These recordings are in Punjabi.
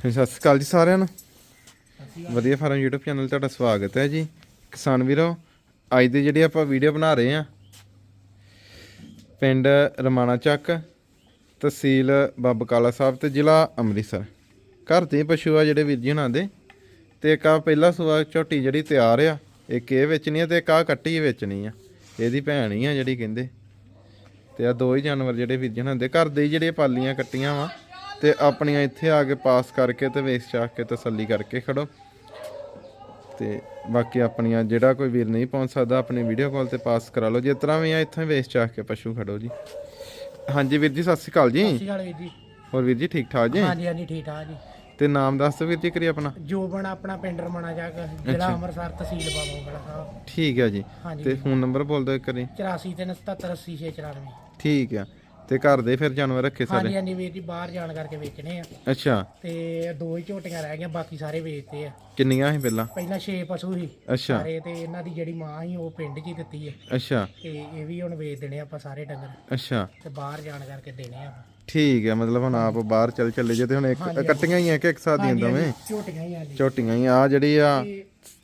ਸਤਿ ਸ਼੍ਰੀ ਅਕਾਲ ਜੀ ਸਾਰਿਆਂ ਨੂੰ। ਵਧੀਆ ਫਾਰਮ YouTube ਚੈਨਲ ਤੁਹਾਡਾ ਸਵਾਗਤ ਹੈ ਜੀ। ਕਿਸਾਨ ਵੀਰੋ, ਅੱਜ ਦੀ ਜਿਹੜੀ ਆਪਾਂ ਵੀਡੀਓ ਬਣਾ ਰਹੇ ਆ ਪਿੰਡ ਰਮਾਣਾ ਚੱਕ, ਤਹਿਸੀਲ ਬਾਬਕਾਲਾ ਸਾਹਿਬ ਤੇ ਜ਼ਿਲ੍ਹਾ ਅੰਮ੍ਰਿਤਸਰ। ਘਰ ਦੇ ਪਸ਼ੂ ਆ ਜਿਹੜੇ ਵੀਰ ਜੀ ਹੁਣਾਂ ਦੇ, ਤੇ ਇੱਕ ਆ ਪਹਿਲਾ ਸੂਆ ਝੋਟੀ ਜਿਹੜੀ ਤਿਆਰ ਆ, ਇੱਕ ਇਹ ਵੇਚਣੀ ਆ ਤੇ ਇੱਕ ਆ ਕੱਟੀ ਵੇਚਣੀ ਆ। ਇਹਦੀ ਭੈਣ ਹੀ ਆ ਜਿਹੜੀ ਕਹਿੰਦੇ। ਤੇ ਆ ਦੋ ਹੀ ਜਾਨਵਰ ਜਿਹੜੇ ਵੀਰ ਜੀ ਹੁਣਾਂ ਦੇ, ਘਰ ਦੇ ਹੀ ਜਿਹੜੇ ਪਾਲੀਆਂ ਕੱਟੀਆਂ ਵਾ ਤੇ ਆਪਣੀਆਂ ਇੱਥੇ ਆ ਕੇ ਪਾਸ ਕਰਕੇ ਤੇ ਵੇਚ ਚਾਕ ਕੇ ਤਸੱਲੀ ਕਰਕੇ ਖੜੋ। ਤੇ ਬਾਕੀ ਆਪਣੀਆਂ ਜਿਹੜਾ ਕੋਈ ਵੀਰ ਨਹੀਂ ਪਹੁੰਚ ਸਕਦਾ ਆਪਣੀ ਵੀਡੀਓ ਕਾਲ ਤੇ ਪਾਸ ਕਰਾ ਲਓ। ਜਿਸ ਤਰ੍ਹਾਂ ਵੀ ਆ ਇੱਥੇ ਵੇਚ ਚਾਕ ਕੇ ਪਸ਼ੂ ਖੜੋ ਜੀ। ਹਾਂਜੀ ਵੀਰ ਜੀ ਸਤਿ ਸ਼੍ਰੀ ਅਕਾਲ ਜੀ। ਸਤਿ ਸ਼੍ਰੀ ਅਕਾਲ ਵੀਰ ਜੀ। ਹੋਰ ਵੀਰ ਜੀ ਠੀਕ ਠਾਕ ਜੀ? ਹਾਂਜੀ ਹਾਂਜੀ ਠੀਕ ਠਾਕ ਜੀ। ਤੇ ਨਾਮ ਦੱਸ ਦਿਓ ਵੀਰ ਜੀ ਕਰੀ ਆਪਣਾ। ਜੋ ਬਣਾ ਆਪਣਾ ਪਿੰਡ ਰਮਣਾ ਜਾ ਕੇ ਜ਼ਿਲ੍ਹਾ ਅੰਮ੍ਰਿਤਸਰ ਤਹਿਸੀਲ ਬਾਬਾ ਸਾਹਿਬ। ਠੀਕ ਹੈ ਜੀ। ਤੇ ਫੋਨ ਨੰਬਰ ਬੋਲ ਦਿਓ ਇੱਕ ਵਾਰੀ। 84 377 80 694 ਠੀਕ ਆ। ਤੇ ਘਰ ਦੇ ਫਿਰ ਜਾਨਵਰ ਰੱਖੇ ਸਾਰੇ? ਹਾਂਜੀ ਹਾਂਜੀ ਵੀਰ ਜੀ ਬਾਹਰ ਜਾਣ ਕਰਕੇ ਵੇਚਣੇ ਆ। ਅੱਛਾ। ਤੇ ਦੋ ਹੀ ਝੋਟੀਆਂ ਰਹਿ ਗਈਆਂ ਬਾਕੀ ਸਾਰੇ ਵੇਚਦੇ ਆ। ਕਿੰਨੀਆਂ ਸੀ ਪਹਿਲਾਂ? ਪਹਿਲਾਂ 6 ਪਸ਼ੂ ਸੀ। ਅੱਛਾ। ਸਾਰੇ ਤੇ ਇਹਨਾਂ ਦੀ ਜਿਹੜੀ ਮਾਂ ਸੀ ਉਹ ਪਿੰਡ 'ਚ ਹੀ ਦਿੱਤੀ ਹੈ ਅੱਛਾ। ਤੇ ਇਹ ਵੀ ਹੁਣ ਵੇਚ ਦੇਣੇ ਆਪਾਂ ਸਾਰੇ ਡੰਗਰ। ਅੱਛਾ। ਤੇ ਬਾਹਰ ਜਾਣ ਕਰਕੇ ਦੇਣੇ ਆ ਠੀਕ ਹੈ ਮਤਲਬ ਹੁਣ ਆਪ ਬਾਹਰ ਚੱਲ ਚੱਲੇ ਜੇ ਤੇ ਹੁਣ ਇੱਕ ਕੱਟੀਆਂ ਹੀ ਆ ਕਿ ਇੱਕ ਸਾਥ ਦੀਆਂ ਦੋਵੇਂ? ਝੋਟੀਆਂ ਹੀ ਆ ਜੀ। ਝੋਟੀਆਂ ਹੀ ਆ ਜਿਹੜੀ ਆ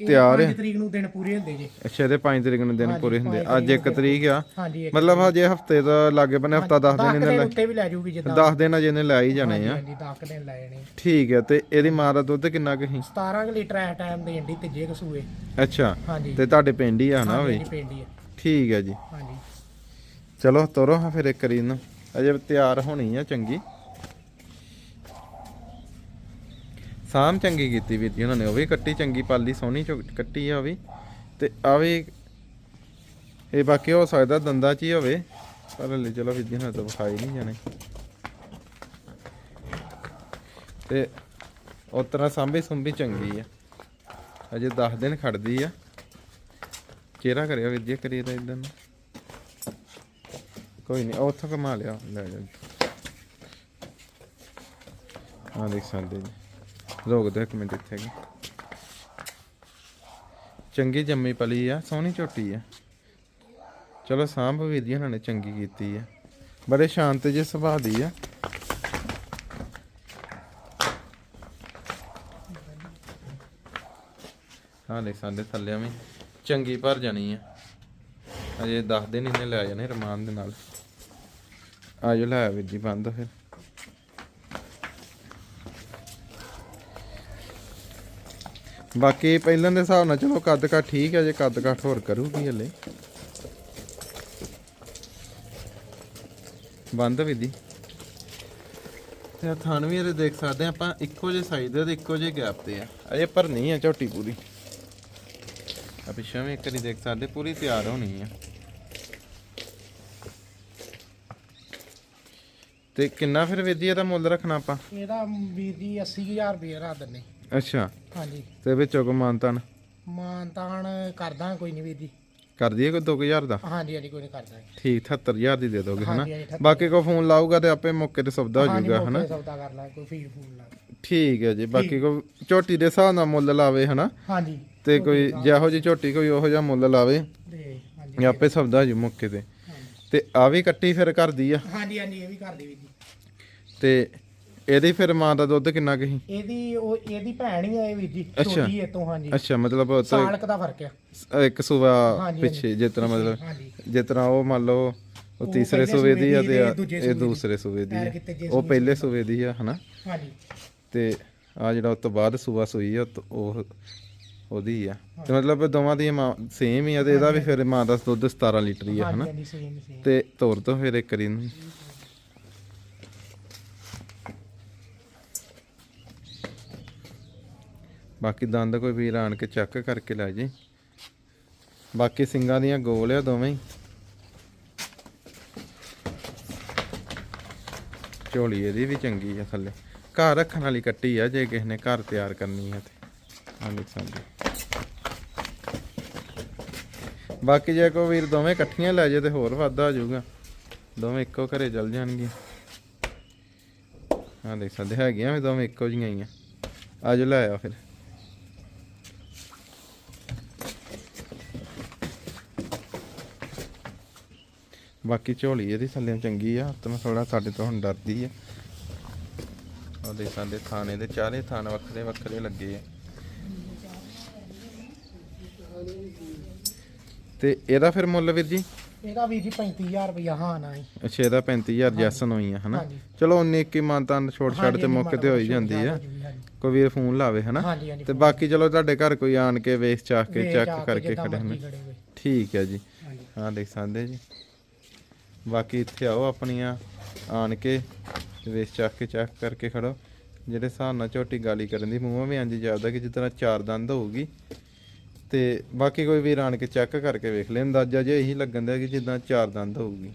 ਤਿਆਰ ਹੈ। 5 ਤਰੀਕ ਨੂੰ ਦਿਨ ਪੂਰੇ ਹੁੰਦੇ ਜੀ। ਅੱਛਾ ਇਹਦੇ 5 ਤਰੀਕ ਨੂੰ ਦਿਨ ਪੂਰੇ ਹੁੰਦੇ। ਅੱਜ 1 ਤਰੀਕ ਆ। ਹਾਂਜੀ ਮਤਲਬ ਹਜੇ ਹਫ਼ਤੇ ਦਾ ਲਾਗੇ ਬਨੇ ਹਫਤਾ 10 ਦਿਨ ਇਹਨੇ ਉੱਤੇ ਵੀ ਲੈ ਜੂਗੀ ਜਿੱਦਾਂ। 10 ਦਿਨ ਅਜੇ ਇਹਨੇ ਲੈ ਹੀ ਜਾਣੇ ਆ। ਹਾਂਜੀ 10 ਦਿਨ ਲੈ ਜਾਣੇ। ਠੀਕ ਹੈ ਤੇ ਇਹਦੀ ਮਾਂ ਦਾ ਦੁੱਧ ਕਿੰਨਾ ਕੁ ਸੀ? 17 ਕੁ ਲੀਟਰ ਐ ਟਾਈਮ ਦੀ ਤੀਜੇ ਕਸੂਏ ਅੱਛਾ ਹਾਂਜੀ। ਤੇ ਤੁਹਾਡੇ ਪਿੰਡ ਹੀ ਆ ਨਾ ਵੀ ਹਾਂਜੀ ਪਿੰਡੀ ਹੈ ਠੀਕ ਹੈ ਜੀ। ਹਾਂਜੀ। ਚਲੋ ਤੋਰੋ ਹਾਂ ਫਿਰ ਇੱਕ ਇਹਨੂੰ। ਅਜੇ ਤਿਆਰ ਹੋਣੀ ਆ ਚੰਗੀ। ਸਾਮ ਚੰਗੀ ਕੀਤੀ ਵੀਰ ਜੀ ਉਹਨਾਂ ਨੇ, ਉਹ ਵੀ ਕੱਟੀ ਚੰਗੀ, ਪਾਲੀ ਸੋਹਣੀ ਕੱਟੀ ਆ ਉਹ ਵੀ। ਤੇ ਆ ਵੀ ਇਹ ਬਾਕੀ ਹੋ ਸਕਦਾ ਦੰਦਾਂ 'ਚ ਹੀ ਹੋਵੇ, ਪਰ ਲੈ ਚਲੋ ਵੀਰ ਜੀ ਨਾਲ ਤਾਂ ਵਿਖਾਈ ਨਹੀਂ ਜਾਣੇ। ਤੇ ਉਸ ਤਰ੍ਹਾਂ ਸਾਂਭੀ ਸੁੰਭੀ ਚੰਗੀ ਆ। ਅਜੇ 10 ਦਿਨ ਖੜਦੀ ਆ। ਚਿਹਰਾ ਕਰਿਆ ਵੀਰ ਜੀ ਕਰੀਏ ਤਾਂ ਇਦਾਂ ਨੂੰ। ਕੋਈ ਨਹੀਂ, ਉੱਥੋਂ ਕਮਾ ਲਿਆ, ਲੈ ਜਾ। ਆ ਦੇਖ ਸਕਦੇ ਜੀ। ਰੋਕਦੇ ਇੱਕ ਮਿੰਟ ਇੱਥੇ ਚੰਗੀ ਜੰਮੀ ਪਲੀ ਆ, ਸੋਹਣੀ ਝੋਟੀ ਆ। ਚਲੋ ਸਾਂਭ ਵੀਰ ਜੀ ਇਹਨਾਂ ਨੇ ਚੰਗੀ ਕੀਤੀ ਆ। ਬੜੇ ਸ਼ਾਂਤ ਜਿਹੇ ਸੁਭਾਅ ਦੀ ਆ। ਹਾਂ ਸਾਡੇ ਥੱਲੇ ਵੀ ਚੰਗੀ ਭਰ ਜਾਣੀ ਆ। ਅਜੇ 10 ਦਿਨ ਇਹਨੇ ਲੈ ਜਾਣੇ, ਰਮਾਨ ਦੇ ਨਾਲ। ਆਜੋ ਲੈ ਆ ਵੀਰ ਜੀ, ਬੰਦ ਫਿਰ। ਬਾਕੀ ਪਹਿਲਾਂ ਦੇ ਹਿਸਾਬ ਨਾਲ ਚਲੋ ਕੱਦ ਕਾ ਠੀਕ ਹੈ ਜੇ ਕੱਦ ਕਾਠ ਹੋਰ ਕਰੂਗੀ ਹਲੇ। ਬੰਦ ਵੀ ਦੀ ਤੇ ਥਣ ਵੀ ਇਹਦੇ ਦੇਖ ਸਕਦੇ ਆਪਾਂ ਇੱਕੋ ਜਿਹੇ ਸਾਈਜ਼ ਦੇ ਤੇ ਇੱਕੋ ਜਿਹੇ ਗੈਪ ਤੇ ਆ। ਅਜੇ ਪਰ ਨਹੀਂ ਆ ਝੋਟੀ ਪੂਰੀ। ਆ ਪਿੱਛੇ ਵੀ ਇੱਕ ਵਾਰੀ ਦੇਖ ਸਕਦੇ ਪੂਰੀ ਤਿਆਰ ਹੋਣੀ ਆ। ਤੇ ਕਿੰਨਾ ਫਿਰ ਵਿਧੀ ਇਹਦਾ ਮੁੱਲ ਰੱਖਣਾ ਆਪਾਂ? ਇਹਦਾ ਵੀਰ ਜੀ 80000 ਰੁਪਏ ਰਾਤ ਦਿੰਨੇ ਅੱਛਾ। ਹਾਂਜੀ। ਤੇ ਵਿੱਚੋਂ ਕੋ ਮਾਨਤਾਨ ਮਾਨਤਾਨ ਕਰਦਾ ਕੋਈ ਨਹੀਂ ਵੀਰ ਜੀ। ਕਰ ਦਈਏ ਕੋਈ 2000 ਦਾ? ਹਾਂਜੀ ਹਾਂਜੀ ਕੋਈ ਨਹੀਂ ਕਰਦਾ। ਠੀਕ 78000 ਦੀ ਦੇ ਦੋਗੇ ਹਨਾ? ਬਾਕੀ ਕੋ ਫੋਨ ਲਾਊਗਾ ਤੇ ਆਪੇ ਮੌਕੇ ਤੇ ਸੌਦਾ ਹੋ ਜਾਊਗਾ ਹਨਾ? ਸੌਦਾ ਕਰ ਲਾ ਕੋਈ ਫੀਡ ਫੂਡ ਲਾ ਠੀਕ ਹੈ ਜੀ ਬਾਕੀ ਕੋ ਝੋਟੀ ਦੇ ਹਿਸਾਬ ਨਾਲ ਮੁੱਲ ਲਾਵੇ ਹਨਾ? ਹਾਂਜੀ। ਤੇ ਕੋਈ ਜਿਹੋ ਜੀ ਝੋਟੀ ਕੋਈ ਉਹੋ ਜਿਹਾ ਮੁੱਲ ਲਾਵੇ ਤੇ ਆਪੇ ਸੌਦਾ ਹੋ ਜੂ ਮੌਕੇ ਤੇ। ਤੇ ਆ ਵੀ ਕੱਟੀ ਫਿਰ ਕਰਦੀ ਆ? ਹਾਂਜੀ ਹਾਂਜੀ ਇਹ ਵੀ ਕਰਦੀ ਜੀ। ਤੇ ਇਹਦੀ ਫਿਰ ਮਾਂ ਦਾ ਦੁੱਧ ਕਿੰਨਾ ਕੁ ਸੀ? ਇਹਦੀ ਉਹ ਇਹਦੀ ਭੈਣ ਹੀ ਆ ਇਹ ਵੀਰ ਜੀ ਅੱਛਾ। ਛੋਟੀ ਇਹ ਤੋਂ ਹਾਂਜੀ। ਅੱਛਾ ਮਤਲਬ ਉਹ ਤਾਂ ਸਾਲਕ ਦਾ ਫ਼ਰਕ ਆ। ਇੱਕ ਹਾਂਜੀ, ਪਿੱਛੇ ਜਿਸ ਤਰ੍ਹਾਂ ਮਤਲਬ ਜਿਸ ਤਰ੍ਹਾਂ ਉਹ ਮੰਨ ਲਓ ਉਹ ਤੀਸਰੇ ਪਹਿਲੇ ਸੂਵੇ ਦੀ ਆ ਸੂਬੇ ਤੇ ਆ- ਇਹ ਦੂਜੇ ਇਹ ਸੂਬੇ ਦੀ। ਦੂਸਰੇ ਆ। ਕਿਤੇ ਜੇ ਉਹ ਪਹਿਲੇ ਸੂਵੇ ਦੀ ਆ ਹਨਾ? ਹਾਂਜੀ। ਤੇ ਆ ਜਿਹੜਾ ਉਸ ਤੋਂ ਬਾਅਦ ਸੂਆ ਸੂਈ ਆ ਉਹ ਤੋਂ- ਉਹ ਉਹਦੀ ਆ। ਤੇ ਮਤਲਬ ਦੋਵਾਂ ਦੀ ਸੇਮ ਹੀ ਆ ਤੇ ਇਹਦਾ ਵੀ ਫਿਰ ਮਾਂ ਦਾ ਦੁੱਧ 17 ਲੀਟਰ ਹੀ ਆ ਹਨਾ? ਹਾਂਜੀ ਸੇਮ ਸੇਮ ਤੇ ਤੋਰ ਤੋਂ ਫਿਰ ਇੱਕ ਵਾਰੀ ਨੂੰ ਬਾਕੀ ਦੰਦ ਕੋਈ ਵੀਰ ਆਣ ਕੇ ਚੈੱਕ ਕਰਕੇ ਲੈ ਜੇ। ਬਾਕੀ ਸਿੰਗਾਂ ਦੀਆਂ ਗੋਲ ਆ ਦੋਵੇਂ ਹੀ। ਝੋਲੀ ਇਹਦੀ ਵੀ ਚੰਗੀ ਆ ਥੱਲੇ। ਘਰ ਰੱਖਣ ਵਾਲੀ ਕੱਟੀ ਆ, ਜੇ ਕਿਸੇ ਨੇ ਘਰ ਤਿਆਰ ਕਰਨੀ ਹੈ ਤੇ। ਆ ਦੇਖ ਸਕਦੇ ਬਾਕੀ ਜੇ ਕੋਈ ਵੀਰ ਦੋਵੇਂ ਇਕੱਠੀਆਂ ਲੈ ਜੇ ਤੇ ਹੋਰ ਵਾਧਾ ਹੋ ਜਾਊਗਾ। ਦੋਵੇਂ ਇੱਕੋ ਘਰੇ ਚੱਲ ਜਾਣਗੇ ਹਾਂ ਦੇਖ ਸਕਦੇ ਹੈਗੀਆਂ ਵੀ ਦੋਵੇਂ ਇੱਕੋ ਜੀਆਂ ਹੀ ਆ। ਆਜੋ ਲੈ ਆ ਫਿਰ। ਬਾਕੀ ਝੋਲੀ ਇਹਦੀ ਥੱਲੇ ਚੰਗੀ ਆ ਤਾਂ ਮੈਂ ਥੋੜਾ ਸਾਡੇ ਤੋਂ ਹੁਣ ਡਰਦੀ ਆ। ਉਹ ਦੇ ਸਾਡੇ ਥਾਣੇ ਦੇ ਚਾਰੇ ਥਾਨ ਵੱਖਰੇ ਵੱਖਰੇ ਲੱਗੇ ਆ। ਤੇ ਇਹਦਾ ਫਿਰ ਮੁੱਲ ਵੀਰ ਜੀ? ਇਹਦਾ ਵੀਰ ਜੀ 35000 ਰੁਪਇਆ ਹਾਂ ਨਾ ਜੀ। ਅੱਛਾ ਇਹਦਾ 35000 ਜੈਸਨ ਹੋਈ ਆ ਹਨਾ? ਹਾਂਜੀ। ਚਲੋ 19 21 ਮਾਨਤਾਨ ਛੋਟ ਛੱਡ ਤੇ ਮੌਕੇ ਤੇ ਹੋ ਹੀ ਜਾਂਦੀ ਆ। ਕੋਈ ਵੀਰ ਫੋਨ ਲਾਵੇ ਹਨਾ? ਹਾਂਜੀ ਹਾਂਜੀ ਤੇ ਬਾਕੀ ਚਲੋ ਤੁਹਾਡੇ ਘਰ ਕੋਈ ਆਣ ਕੇ ਵੇਖ ਚਾਖ ਕੇ ਚੈੱਕ ਕਰਕੇ ਖੜੇ ਮਰਜ਼ੀ ਨੇ ਖੜੇ ਹੋਏ। ਠੀਕ ਹੈ ਜੀ। ਹਾਂ ਦੇਖ ਸਕਦੇ ਜੀ। ਬਾਕੀ ਇੱਥੇ ਆਓ ਆਪਣੀਆਂ, ਆਣ ਕੇ ਵੇਸ ਚੱਕ ਕੇ ਚੈੱਕ ਕਰਕੇ ਖੜੋ। ਜਿਹੜੇ ਹਿਸਾਬ ਨਾਲ ਝੋਟੀ ਗਾਲੀ ਕਰਨ ਦੀ ਮੂੰਹਾਂ ਵੀ ਇੰਜ ਜਾਪਦਾ ਕਿ ਜਿੱਦਾਂ ਚਾਰ ਦੰਦ ਹੋਊਗੀ। ਤੇ ਬਾਕੀ ਕੋਈ ਵੀਰ ਆਣ ਕੇ ਚੈੱਕ ਕਰਕੇ ਵੇਖ ਲੈ ਅੰਦਾਜ਼ਾ ਜੇ ਇਹੀ ਲੱਗਣ ਦਾ ਕਿ ਜਿੱਦਾਂ ਚਾਰ ਦੰਦ ਹੋਊਗੀ।